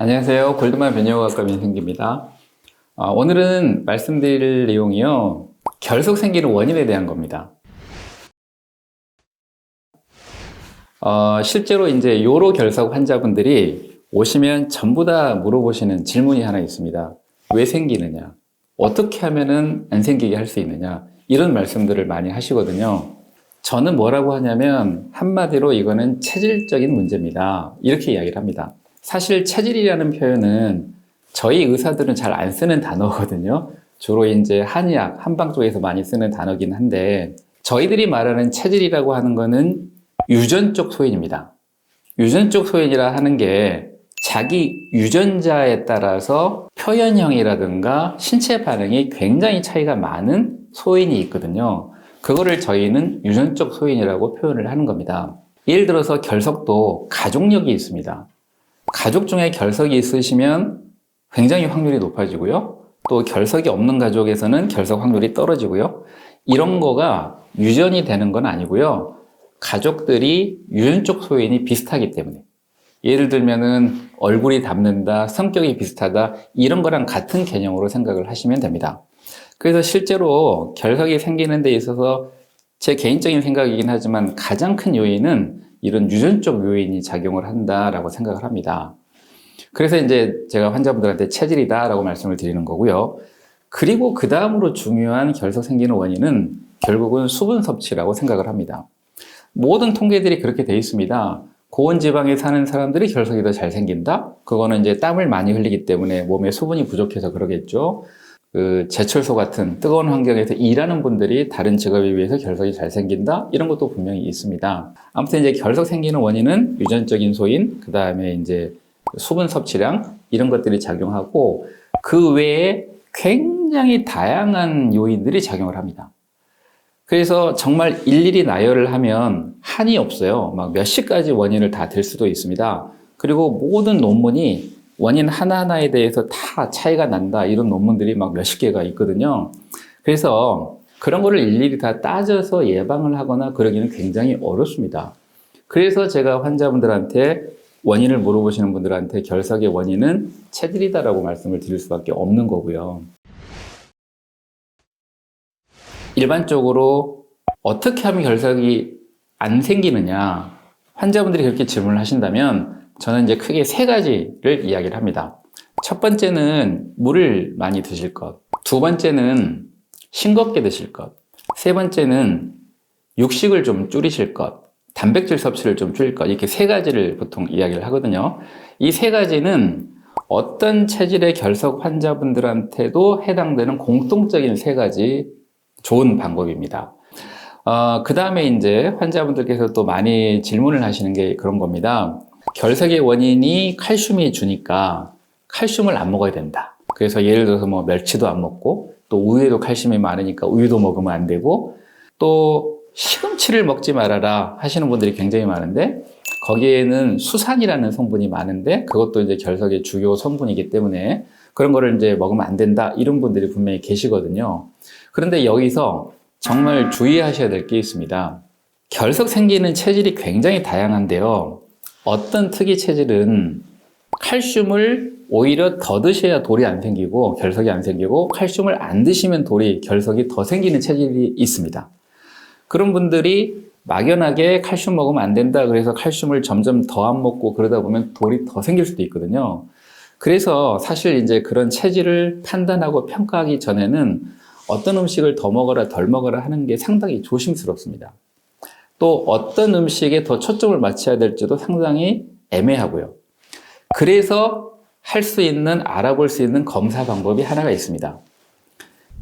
안녕하세요. 골드만 변형학과 민승기입니다. 어, 오늘은 말씀드릴 내용이요. 결석 생기는 원인에 대한 겁니다. 어, 실제로 이제 요로 결석 환자분들이 오시면 전부 다 물어보시는 질문이 하나 있습니다. 왜 생기느냐? 어떻게 하면은 안 생기게 할 수 있느냐? 이런 말씀들을 많이 하시거든요. 저는 뭐라고 하냐면 한마디로 이거는 체질적인 문제입니다. 이렇게 이야기를 합니다. 사실 체질이라는 표현은 저희 의사들은 잘 안 쓰는 단어거든요. 주로 이제 한의학, 한방 쪽에서 많이 쓰는 단어긴 한데 저희들이 말하는 체질이라고 하는 거는 유전적 소인입니다. 유전적 소인이라 하는 게 자기 유전자에 따라서 표현형이라든가 신체 반응이 굉장히 차이가 많은 소인이 있거든요. 그거를 저희는 유전적 소인이라고 표현을 하는 겁니다. 예를 들어서 결석도 가족력이 있습니다. 가족 중에 결석이 있으시면 굉장히 확률이 높아지고요. 또 결석이 없는 가족에서는 결석 확률이 떨어지고요. 이런 거가 유전이 되는 건 아니고요. 가족들이 유전적 소인이 비슷하기 때문에. 예를 들면은 얼굴이 닮는다, 성격이 비슷하다, 이런 거랑 같은 개념으로 생각을 하시면 됩니다. 그래서 실제로 결석이 생기는 데 있어서 제 개인적인 생각이긴 하지만 가장 큰 요인은 이런 유전적 요인이 작용을 한다라고 생각을 합니다. 그래서 이제 제가 환자분들한테 체질이다라고 말씀을 드리는 거고요. 그리고 그 다음으로 중요한 결석 생기는 원인은 결국은 수분 섭취라고 생각을 합니다. 모든 통계들이 그렇게 돼 있습니다. 고온 지방에 사는 사람들이 결석이 더 잘 생긴다? 그거는 이제 땀을 많이 흘리기 때문에 몸에 수분이 부족해서 그러겠죠. 그 제철소 같은 뜨거운 환경에서 일하는 분들이 다른 직업에 비해서 결석이 잘 생긴다 이런 것도 분명히 있습니다. 아무튼 이제 결석 생기는 원인은 유전적인 소인 그 다음에 이제 수분 섭취량 이런 것들이 작용하고 그 외에 굉장히 다양한 요인들이 작용을 합니다. 그래서 정말 일일이 나열을 하면 한이 없어요. 막몇 시까지 원인을 다 들 수도 있습니다. 그리고 모든 논문이 원인 하나하나에 대해서 다 차이가 난다. 이런 논문들이 막 몇십 개가 있거든요. 그래서 그런 거를 일일이 다 따져서 예방을 하거나 그러기는 굉장히 어렵습니다. 그래서 제가 환자분들한테 원인을 물어보시는 분들한테 결석의 원인은 체질이다라고 말씀을 드릴 수밖에 없는 거고요. 일반적으로 어떻게 하면 결석이 안 생기느냐 환자분들이 그렇게 질문을 하신다면 저는 이제 크게 세 가지를 이야기를 합니다. 첫 번째는 물을 많이 드실 것. 두 번째는 싱겁게 드실 것. 세 번째는 육식을 좀 줄이실 것. 단백질 섭취를 좀 줄일 것. 이렇게 세 가지를 보통 이야기를 하거든요. 이 세 가지는 어떤 체질의 결석 환자분들한테도 해당되는 공통적인 세 가지 좋은 방법입니다. 어, 그 다음에 이제 환자분들께서 또 많이 질문을 하시는 게 그런 겁니다. 결석의 원인이 칼슘이 주니까 칼슘을 안 먹어야 된다. 그래서 예를 들어서 뭐 멸치도 안 먹고 또 우유에도 칼슘이 많으니까 우유도 먹으면 안 되고 또 시금치를 먹지 말아라 하시는 분들이 굉장히 많은데 거기에는 수산이라는 성분이 많은데 그것도 이제 결석의 주요 성분이기 때문에 그런 거를 이제 먹으면 안 된다 이런 분들이 분명히 계시거든요. 그런데 여기서 정말 주의하셔야 될 게 있습니다. 결석 생기는 체질이 굉장히 다양한데요. 어떤 특이 체질은 칼슘을 오히려 더 드셔야 돌이 안 생기고 결석이 안 생기고 칼슘을 안 드시면 돌이 결석이 더 생기는 체질이 있습니다. 그런 분들이 막연하게 칼슘 먹으면 안 된다 그래서 칼슘을 점점 더 안 먹고 그러다 보면 돌이 더 생길 수도 있거든요. 그래서 사실 이제 그런 체질을 판단하고 평가하기 전에는 어떤 음식을 더 먹어라 덜 먹어라 하는 게 상당히 조심스럽습니다. 또 어떤 음식에 더 초점을 맞춰야 될지도 상당히 애매하고요. 그래서 할 수 있는, 알아볼 수 있는 검사 방법이 하나가 있습니다.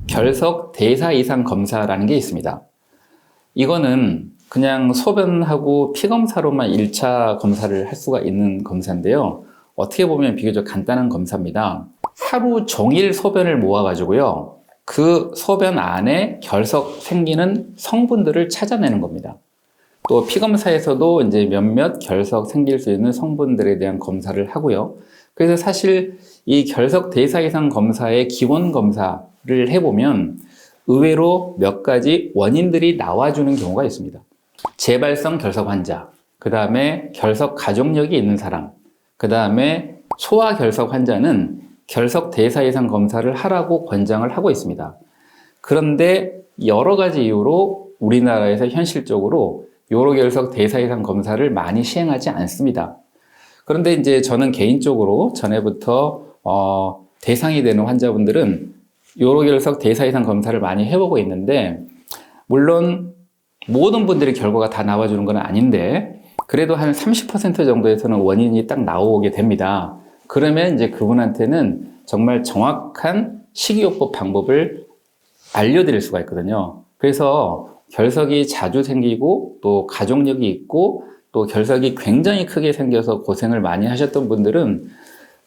결석 대사 이상 검사라는 게 있습니다. 이거는 그냥 소변하고 피 검사로만 1차 검사를 할 수가 있는 검사인데요. 어떻게 보면 비교적 간단한 검사입니다. 하루 종일 소변을 모아가지고요. 그 소변 안에 결석 생기는 성분들을 찾아내는 겁니다. 또 피검사에서도 이제 몇몇 결석 생길 수 있는 성분들에 대한 검사를 하고요. 그래서 사실 이 결석 대사 이상 검사의 기본 검사를 해보면 의외로 몇 가지 원인들이 나와주는 경우가 있습니다. 재발성 결석 환자, 그 다음에 결석 가족력이 있는 사람, 그 다음에 소아 결석 환자는 결석 대사 이상 검사를 하라고 권장을 하고 있습니다. 그런데 여러 가지 이유로 우리나라에서 현실적으로 요로결석 대사 이상 검사를 많이 시행하지 않습니다. 그런데 이제 저는 개인적으로 전에부터 어, 대상이 되는 환자분들은 요로결석 대사 이상 검사를 많이 해보고 있는데 물론 모든 분들이 결과가 다 나와주는 건 아닌데 그래도 한 30% 정도에서는 원인이 딱 나오게 됩니다. 그러면 이제 그분한테는 정말 정확한 식이요법 방법을 알려드릴 수가 있거든요. 그래서 결석이 자주 생기고 또 가족력이 있고 또 결석이 굉장히 크게 생겨서 고생을 많이 하셨던 분들은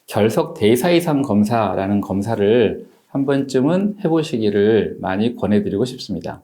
결석 대사 이상 검사라는 검사를 한 번쯤은 해보시기를 많이 권해드리고 싶습니다.